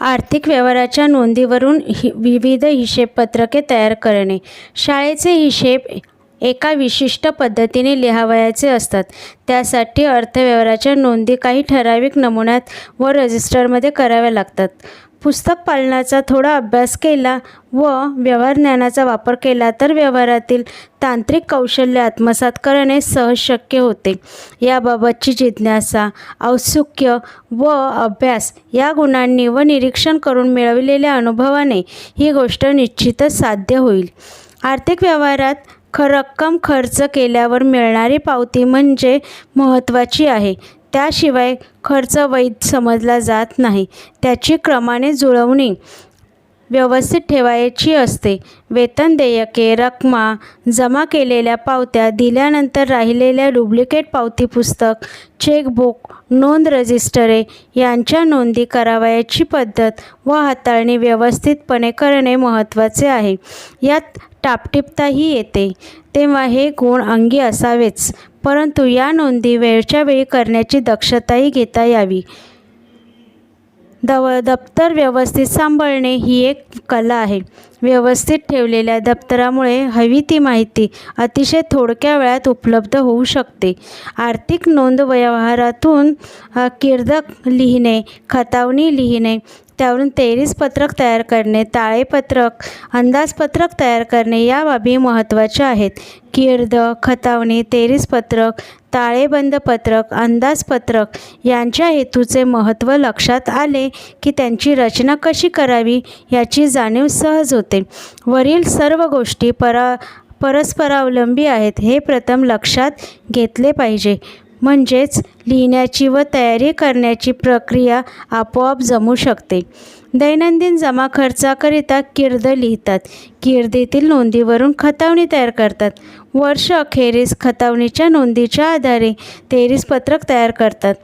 आर्थिक व्यवहाराच्या नोंदीवरून हि विविध हिशेबपत्रके तयार करणे. शाळेचे हिशेब एका विशिष्ट पद्धतीने लिहावयाचे असतात. त्यासाठी अर्थव्यवहाराच्या नोंदी काही ठराविक नमुन्यात व रजिस्टरमध्ये कराव्या लागतात. पुस्तक पालनाचा थोडा अभ्यास केला व व्यवहार ज्ञानाचा वापर केला तर व्यवहारातील तांत्रिक कौशल्य आत्मसात करणे सहज शक्य होते. याबाबतची जिज्ञासा औत्सुक्य व अभ्यास या गुणांनी व निरीक्षण करून मिळविलेल्या अनुभवाने ही गोष्ट निश्चितच साध्य होईल. आर्थिक व्यवहारात रक्कम खर्च केल्यावर मिळणारी पावती म्हणजे महत्त्वाची आहे. त्याशिवाय खर्च वैध समजला जात नाही. त्याची क्रमाने जुळवणी व्यवस्थित ठेवायची असते. वेतन देयके रकमा जमा केलेल्या पावत्या दिल्यानंतर राहिलेल्या डुप्लिकेट पावती पुस्तक चेकबुक नोंद रजिस्टरे यांच्या नोंदी करावयाची पद्धत व हाताळणी व्यवस्थितपणे करणे महत्त्वाचे आहे. यात टापटिपताही येते. तेव्हा हे गुण अंगी असावेच. परंतु या नोंदी वेळच्या वेळी करण्याची दक्षताही घेता यावी. दव दप्तर व्यवस्थित सांभाळणे ही एक कला आहे. व्यवस्थित ठेवलेल्या दप्तरामुळे हवी ती माहिती अतिशय थोडक्या वेळात उपलब्ध होऊ शकते. आर्थिक नोंद व्यवहारातून किर्दक लिहिणे खतावणी लिहिणे त्यावरून तेरीस पत्रक तयार करणे ताळेपत्रक अंदाजपत्रक तयार करणे या बाबी महत्त्वाच्या आहेत. कीर्द खतावणी तेरीस पत्रक ताळेबंद पत्रक अंदाजपत्रक यांच्या हेतूचे महत्त्व लक्षात आले की त्यांची रचना कशी करावी याची जाणीव सहज होते. वरील सर्व गोष्टी परा परस्परावलंबी आहेत हे प्रथम लक्षात घेतले पाहिजे. म्हणजेच लिहिण्याची व तयारी करण्याची प्रक्रिया आपोआप जमू शकते. दैनंदिन जमा खर्चाकरिता किर्द लिहितात. किर्दीतील नोंदीवरून खतावणी तयार करतात. वर्ष अखेरीस खतावणीच्या नोंदीच्या आधारे तेरीस पत्रक तयार करतात.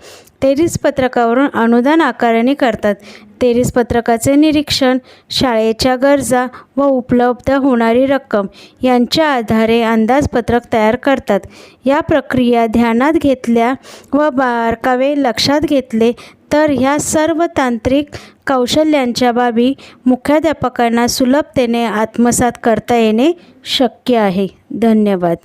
तेरीस पत्रकावरून अनुदान आकारणी करतात. तेरीस पत्रकाचे निरीक्षण शाळेच्या गरजा व उपलब्ध होणारी रक्कम यांच्या आधारे अंदाजपत्रक तयार करतात. या प्रक्रिया ध्यानात घेतल्या व बारकावे लक्षात घेतले तर ह्या सर्व तांत्रिक कौशल्यांच्या बाबी मुख्याध्यापकांना सुलभतेने आत्मसात करता येणे शक्य आहे. धन्यवाद.